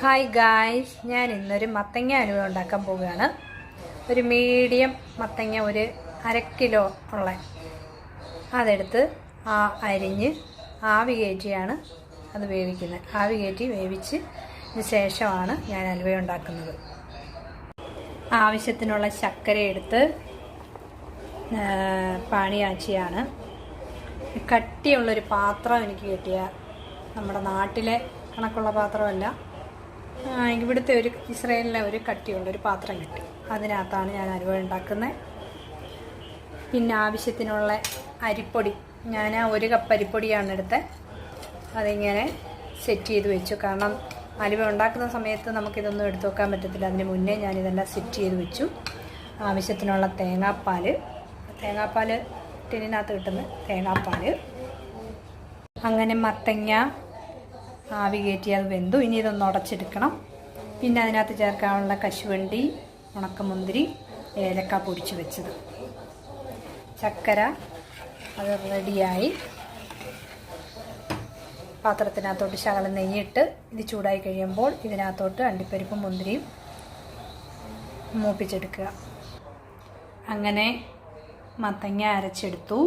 Hi guys ഞാൻ ഇന്നൊരു മത്തങ്ങ അനുഭവം ഉണ്ടാക്കാൻ പോവുകയാണ്. ഒരു മീഡിയം മത്തങ്ങ ഒരു അര കിലോ ഉള്ള അതെടുത്ത് ആ അരിഞ്ഞ് ആവി കയറ്റിയാണ് അത് വേവിക്കുന്നത്. ആവി കയറ്റി വേവിച്ച് ശേഷമാണ് ഞാൻ അലുവ ഉണ്ടാക്കുന്നത്. ആവശ്യത്തിനുള്ള ശർക്കര എടുത്ത് പാണിയാച്ചിയാണ്. കട്ടിയുള്ളൊരു പാത്രം എനിക്ക് കിട്ടിയ നമ്മുടെ നാട്ടിലെ കണക്കുള്ള പാത്രമല്ല. ഇവിടുത്തെ ഒരു ഇസ്രയേലിലെ ഒരു കട്ടിയുണ്ട് ഒരു പാത്രം കിട്ടി. അതിനകത്താണ് ഞാൻ അലുവ ഉണ്ടാക്കുന്നത് പിന്നെ ആവശ്യത്തിനുള്ള അരിപ്പൊടി. ഞാൻ ഒരു കപ്പ് അരിപ്പൊടിയാണ് എടുത്തത് അതിങ്ങനെ സെറ്റ് ചെയ്ത് വെച്ചു. കാരണം അലുവ ഉണ്ടാക്കുന്ന സമയത്ത് നമുക്കിതൊന്നും എടുത്തു വെക്കാൻ പറ്റത്തില്ല. അതിന് മുന്നേ ഞാനിതെല്ലാം സെറ്റ് ചെയ്ത് വെച്ചു. ആവശ്യത്തിനുള്ള തേങ്ങാപ്പാൽ തേങ്ങാപ്പാൽ ടിന്നിനകത്ത് കിട്ടുന്ന തേങ്ങാപ്പാൽ അങ്ങനെ മത്തങ്ങ ആവി കയറ്റി അത് വെന്തു. ഇനി ഇതൊന്ന് ഉടച്ചെടുക്കണം. പിന്നെ അതിനകത്ത് ചേർക്കാനുള്ള കശുവണ്ടി ഉണക്കമുന്തിരി ഏലക്ക പൊടിച്ച് വെച്ചത്. ചക്കര അത് റെഡിയായി. പാത്രത്തിനകത്തോട്ട് ശകലം നെയ്യിട്ട് ഇത് ചൂടായി കഴിയുമ്പോൾ ഇതിനകത്തോട്ട് അണ്ടിപ്പരിപ്പും മുന്തിരിയും മൂപ്പിച്ചെടുക്കുക. അങ്ങനെ മത്തങ്ങ അരച്ചെടുത്തു.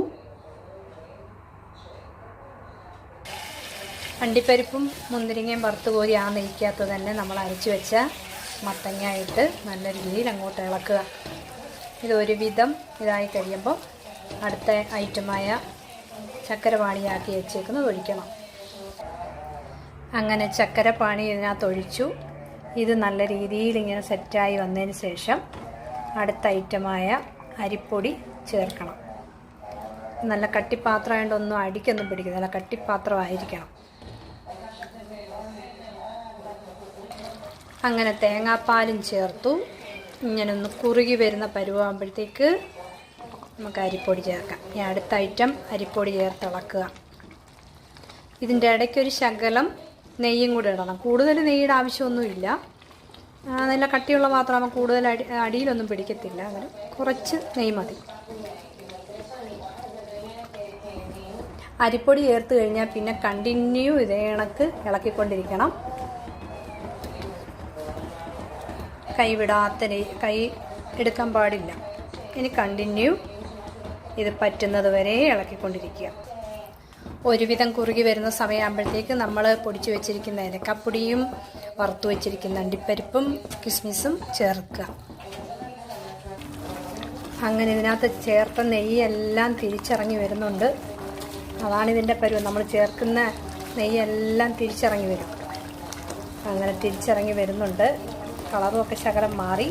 അണ്ടിപ്പരിപ്പും മുന്തിരിങ്ങയും വറുത്ത് കോരി ആ നെയ്ക്കകത്ത് തന്നെ നമ്മൾ അരച്ച് വെച്ച മത്തങ്ങ ഇട്ട് നല്ല രീതിയിൽ അങ്ങോട്ട് ഇളക്കുക. ഇത് ഒരുവിധം ഇതായി കഴിയുമ്പോൾ അടുത്ത ഐറ്റമായ ചക്കരപാണിയാക്കി വെച്ചേക്കുന്നത് ഒഴിക്കണം. അങ്ങനെ ചക്കരപ്പാണി പാണി ഇതിനകത്ത് ഒഴിച്ചു. ഇത് നല്ല രീതിയിൽ ഇങ്ങനെ സെറ്റായി വന്നതിന് ശേഷം അടുത്ത ഐറ്റമായ അരിപ്പൊടി ചേർക്കണം. നല്ല കട്ടിപ്പാത്രമായതുകൊണ്ടൊന്നും അടിക്കൊന്നും പിടിക്കില്ല നല്ല കട്ടിപ്പാത്രമായിരിക്കണം. അങ്ങനെ തേങ്ങാപ്പാലും ചേർത്തു. ഇങ്ങനെ ഒന്ന് കുറുകി വരുന്ന പരുവാകുമ്പോഴത്തേക്ക് നമുക്ക് അരിപ്പൊടി ചേർക്കാം. ഈ അടുത്ത ഐറ്റം അരിപ്പൊടി ചേർത്ത് ഇളക്കുക. ഇതിന്റെ ഇടയ്ക്കൊരു ശകലം നെയ്യും കൂടി ഇടണം. കൂടുതൽ നെയ്യുടെ ആവശ്യമൊന്നുമില്ല. നല്ല കട്ടിയുള്ള പാത്രമാകുമ്പോൾ കൂടുതൽ അടി അടിയിലൊന്നും പിടിക്കത്തില്ല. അങ്ങനെ കുറച്ച് നെയ്യ് മതി. അരിപ്പൊടി ചേർത്ത് കഴിഞ്ഞാൽ പിന്നെ കണ്ടിന്യൂ ഇതേ കണക്ക് ഇളക്കിക്കൊണ്ടിരിക്കണം. കൈ വിടാത്ത കൈ എടുക്കാൻ പാടില്ല. ഇനി കണ്ടിന്യൂ ഇത് പറ്റുന്നത് വരെ ഇളക്കിക്കൊണ്ടിരിക്കുക. ഒരുവിധം കുറുകി വരുന്ന സമയമാകുമ്പോഴത്തേക്ക് നമ്മൾ പൊടിച്ചു വെച്ചിരിക്കുന്ന ഏലക്കപ്പൊടിയും വറുത്തു വെച്ചിരിക്കുന്ന അണ്ടിപ്പരിപ്പും കിസ്മിസും ചേർക്കുക. അങ്ങനെ ഇതിനകത്ത് ചേർത്ത നെയ്യെല്ലാം തിരിച്ചിറങ്ങി വരുന്നുണ്ട്. അതാണ് പരുവം. നമ്മൾ ചേർക്കുന്ന നെയ്യെല്ലാം തിരിച്ചിറങ്ങി വരും. അങ്ങനെ തിരിച്ചിറങ്ങി വരുന്നുണ്ട്. കളറും ഒക്കെ ശകലം മാറി.